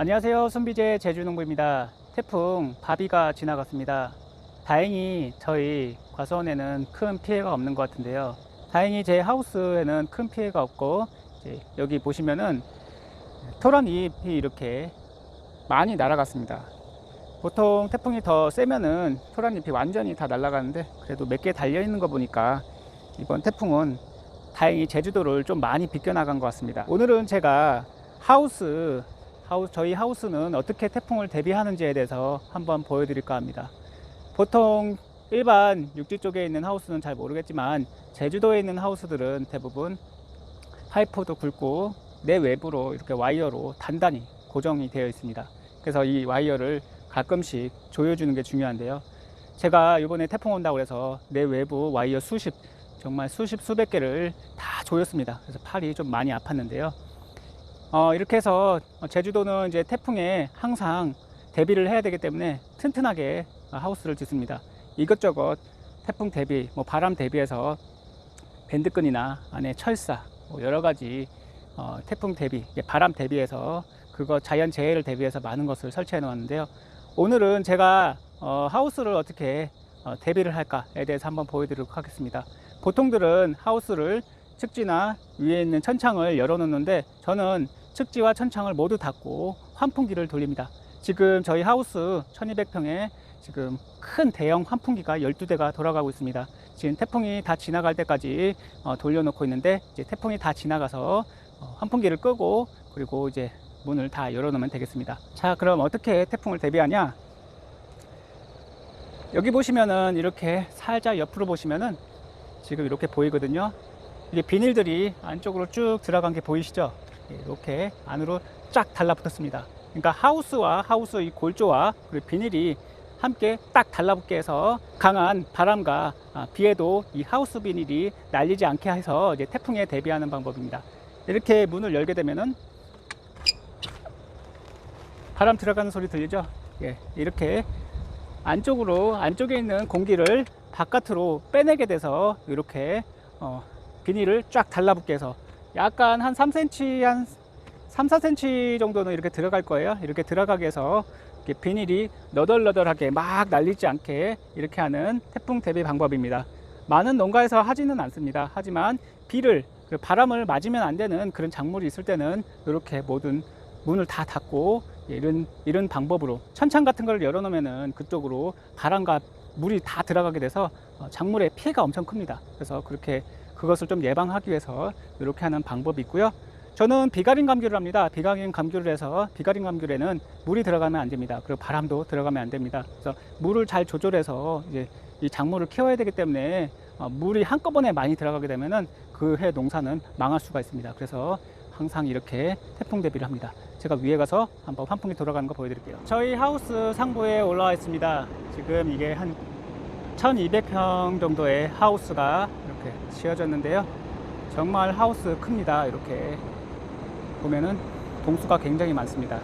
안녕하세요. 손비제 제주농부입니다. 태풍 바비가 지나갔습니다. 다행히 저희 과수원에는 큰 피해가 없는 것 같은데요. 다행히 제 하우스에는 큰 피해가 없고 여기 보시면은 토란잎이 이렇게 많이 날아갔습니다. 보통 태풍이 더 세면은 토란잎이 완전히 다 날아가는데 그래도 몇 개 달려 있는 거 보니까 이번 태풍은 다행히 제주도를 좀 많이 비껴나간 것 같습니다. 오늘은 제가 하우스, 하우스 저희 하우스는 어떻게 태풍을 대비하는지에 대해서 한번 보여드릴까 합니다. 보통 일반 육지 쪽에 있는 하우스는 잘 모르겠지만 제주도에 있는 하우스들은 대부분 파이프도 굵고 내 외부로 이렇게 와이어로 단단히 고정이 되어 있습니다. 그래서 이 와이어를 가끔씩 조여주는 게 중요한데요. 제가 이번에 태풍 온다고 해서 내 외부 와이어 수십 정말 수십 수백 개를 다 조였습니다. 그래서 팔이 좀 많이 아팠는데요. 어, 이렇게 해서 제주도는 이제 태풍에 항상 대비를 해야 되기 때문에 튼튼하게 하우스를 짓습니다. 이것저것 태풍 대비, 뭐 바람 대비해서 밴드끈이나 안에 철사, 뭐 여러 가지 어, 태풍 대비, 바람 대비해서 그거 자연 재해를 대비해서 많은 것을 설치해 놓았는데요. 오늘은 제가 어, 하우스를 어떻게 어, 대비를 할까에 대해서 한번 보여드리도록 하겠습니다. 보통들은 하우스를 측지나 위에 있는 천창을 열어놓는데 저는 측지와 천창을 모두 닫고 환풍기를 돌립니다. 지금 저희 하우스 1200평에 지금 큰 대형 환풍기가 12대가 돌아가고 있습니다. 지금 태풍이 다 지나갈 때까지 어, 돌려놓고 있는데 이제 태풍이 다 지나가서 어, 환풍기를 끄고 그리고 이제 문을 다 열어놓으면 되겠습니다. 자, 그럼 어떻게 태풍을 대비하냐? 여기 보시면은 이렇게 살짝 옆으로 보시면은 지금 이렇게 보이거든요. 이게 비닐들이 안쪽으로 쭉 들어간 게 보이시죠? 예, 이렇게 안으로 쫙 달라붙었습니다. 그러니까 하우스와 하우스 이 골조와 그리고 비닐이 함께 딱 달라붙게 해서 강한 바람과 아, 비에도 이 하우스 비닐이 날리지 않게 해서 이제 태풍에 대비하는 방법입니다. 이렇게 문을 열게 되면은 바람 들어가는 소리 들리죠? 예, 이렇게 안쪽으로 안쪽에 있는 공기를 바깥으로 빼내게 돼서 이렇게 어, 비닐을 쫙 달라붙게 해서 약간 한 3cm 한 3, 4cm 정도는 이렇게 들어갈 거예요. 이렇게 들어가게 해서 이렇게 비닐이 너덜너덜하게 막 날리지 않게 이렇게 하는 태풍 대비 방법입니다. 많은 농가에서 하지는 않습니다. 하지만 비를 그 바람을 맞으면 안 되는 그런 작물이 있을 때는 이렇게 모든 문을 다 닫고 이런 이런 방법으로 천창 같은 걸 열어놓으면은 그쪽으로 바람과 물이 다 들어가게 돼서 어, 작물에 피해가 엄청 큽니다. 그래서 그렇게 그것을 좀 예방하기 위해서 이렇게 하는 방법이 있고요. 저는 비가린 감귤을 합니다. 비가린 감귤을 해서 비가린 감귤에는 물이 들어가면 안 됩니다. 그리고 바람도 들어가면 안 됩니다. 그래서 물을 잘 조절해서 이제 이 작물을 키워야 되기 때문에 어, 물이 한꺼번에 많이 들어가게 되면은 그 해 농사는 망할 수가 있습니다. 그래서 항상 이렇게 태풍 대비를 합니다. 제가 위에 가서 한번 환풍기 돌아가는 거 보여드릴게요. 저희 하우스 상부에 올라와 있습니다. 지금 이게 한 1200평 정도의 하우스가 이렇게 지어졌는데요. 정말 하우스 큽니다. 이렇게 보면은 동수가 굉장히 많습니다.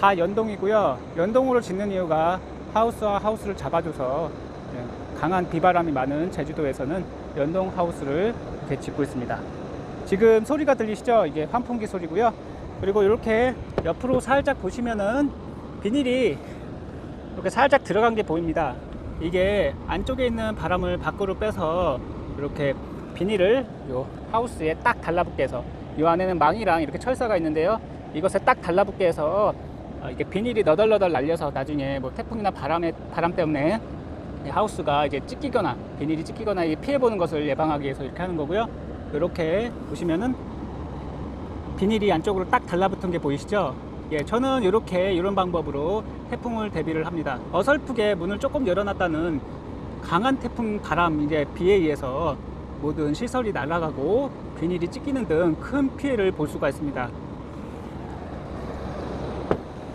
다 연동이고요. 연동으로 짓는 이유가 하우스와 하우스를 잡아줘서 예, 강한 비바람이 많은 제주도에서는 연동 하우스를 이렇게 짓고 있습니다. 지금 소리가 들리시죠? 이게 환풍기 소리고요. 그리고 이렇게 옆으로 살짝 보시면은 비닐이 이렇게 살짝 들어간 게 보입니다. 이게 안쪽에 있는 바람을 밖으로 빼서 이렇게 비닐을 요 하우스에 딱 달라붙게 해서 이 안에는 망이랑 이렇게 철사가 있는데요. 이것에 딱 달라붙게 해서 어, 이게 비닐이 너덜너덜 날려서 나중에 뭐 태풍이나 바람에 바람 때문에 이 하우스가 이제 찢기거나 비닐이 찢기거나 피해 보는 것을 예방하기 위해서 이렇게 하는 거고요. 이렇게 보시면은 비닐이 안쪽으로 딱 달라붙은 게 보이시죠? 예, 저는 이렇게 이런 방법으로 태풍을 대비를 합니다. 어설프게 문을 조금 열어놨다는 강한 태풍 바람 이제 비에 의해서 모든 시설이 날아가고 비닐이 찢기는 등 큰 피해를 볼 수가 있습니다.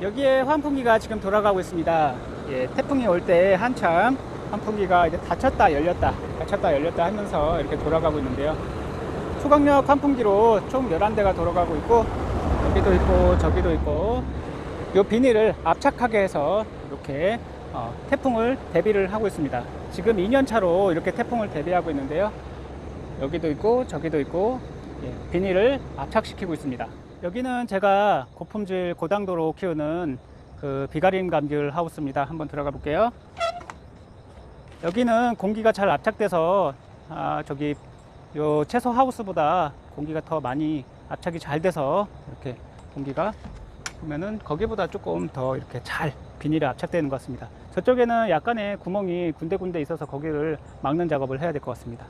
여기에 환풍기가 지금 돌아가고 있습니다. 예, 태풍이 올 때 한참 환풍기가 이제 닫혔다 열렸다 닫혔다 열렸다 하면서 이렇게 돌아가고 있는데요. 초강력 환풍기로 총 11대가 돌아가고 있고 여기도 있고 저기도 있고 이 비닐을 압착하게 해서 이렇게 어, 태풍을 대비를 하고 있습니다. 지금 2년 차로 이렇게 태풍을 대비하고 있는데요. 여기도 있고 저기도 있고 예, 비닐을 압착시키고 있습니다. 여기는 제가 고품질 고당도로 키우는 그 비가림 감귤 하우스입니다. 한번 들어가 볼게요. 여기는 공기가 잘 압착돼서 아, 저기 요 채소 하우스보다 공기가 더 많이 압착이 잘 돼서 이렇게 공기가 보면은 거기보다 조금 더 이렇게 잘 비닐에 압착되는 것 같습니다. 저쪽에는 약간의 구멍이 군데군데 있어서 거기를 막는 작업을 해야 될 것 같습니다.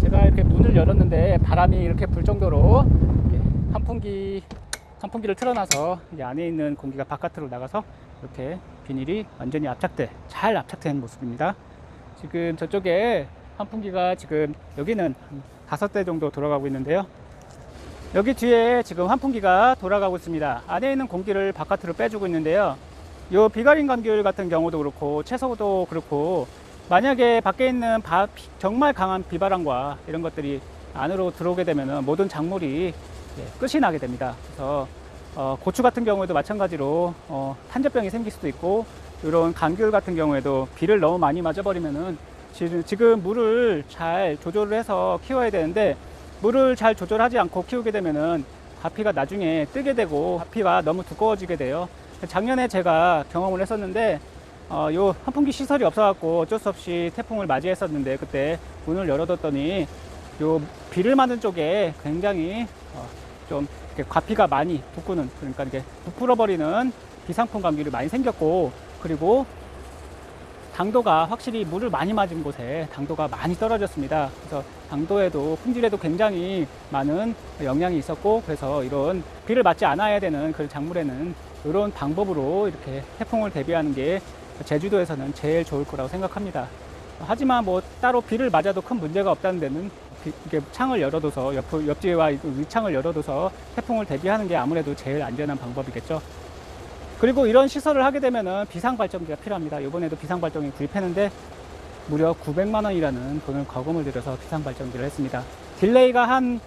제가 이렇게 문을 열었는데 바람이 이렇게 불 정도로 환풍기 선풍기를 틀어놔서 이 안에 있는 공기가 바깥으로 나가서 이렇게 비닐이 완전히 압착돼 잘 압착된 모습입니다. 지금 저쪽에 환풍기가 지금 여기는 한 다섯 대 정도 돌아가고 있는데요. 여기 뒤에 지금 환풍기가 돌아가고 있습니다. 안에 있는 공기를 바깥으로 빼주고 있는데요. 요 비가린 감귤 같은 경우도 그렇고 채소도 그렇고 만약에 밖에 있는 바- 비- 정말 강한 비바람과 이런 것들이 안으로 들어오게 되면 모든 작물이 예, 끝이 나게 됩니다. 그래서 어, 고추 같은 경우에도 마찬가지로 어, 탄저병이 생길 수도 있고 이런 감귤 같은 경우에도 비를 너무 많이 맞아버리면은 지금, 물을 잘 조절을 해서 키워야 되는데 물을 잘 조절하지 않고 키우게 되면은 바피가 나중에 뜨게 되고 바피가 너무 두꺼워지게 돼요. 작년에 제가 경험을 했었는데 어, 요 환풍기 시설이 없어갖고 어쩔 수 없이 태풍을 맞이했었는데 그때 문을 열어뒀더니 요 비를 맞은 쪽에 굉장히 어, 좀 이렇게 과피가 많이 돋구는 그러니까 이게 부풀어 버리는 비상풍 감기를 많이 생겼고 그리고 당도가 확실히 물을 많이 맞은 곳에 당도가 많이 떨어졌습니다. 그래서 당도에도 품질에도 굉장히 많은 영향이 있었고 그래서 이런 비를 맞지 않아야 되는 그 작물에는 이런 방법으로 이렇게 태풍을 대비하는 게 제주도에서는 제일 좋을 거라고 생각합니다. 하지만 뭐 따로 비를 맞아도 큰 문제가 없다는 데는 비- 이렇게 창을 열어둬서 옆, 옆뒤와 이 위창을 열어둬서 태풍을 대비하는 게 아무래도 제일 안전한 방법이겠죠. 그리고 이런 시설을 하게 되면은 비상발전기가 필요합니다. 이번에도 비상발전기 구입했는데 무려 900만 원이라는 돈을 거금을 들여서 비상발전기를 했습니다. 딜레이가 한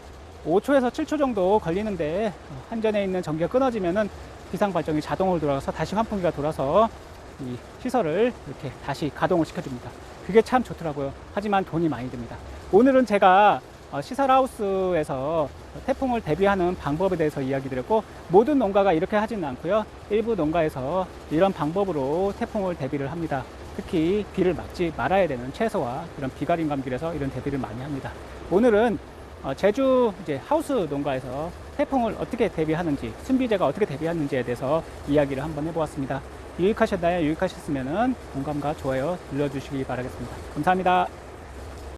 5초에서 7초 정도 걸리는데 한전에 있는 전기가 끊어지면은 비상발전기 자동으로 돌아가서 다시 환풍기가 돌아서 이 시설을 이렇게 다시 가동을 시켜줍니다. 그게 참 좋더라고요. 하지만 돈이 많이 듭니다. 오늘은 제가 어, 시설하우스에서 태풍을 대비하는 방법에 대해서 이야기 드렸고 모든 농가가 이렇게 하지는 않고요. 일부 농가에서 이런 방법으로 태풍을 대비를 합니다. 특히 비를 막지 말아야 되는 채소와 이런 비가림 감귤에서 이런 대비를 많이 합니다. 오늘은 어, 제주 이제 하우스 농가에서 태풍을 어떻게 대비하는지, 순비제가 어떻게 대비하는지에 대해서 이야기를 한번 해보았습니다. 유익하셨나요? 유익하셨으면 공감과 좋아요 눌러주시기 바라겠습니다. 감사합니다.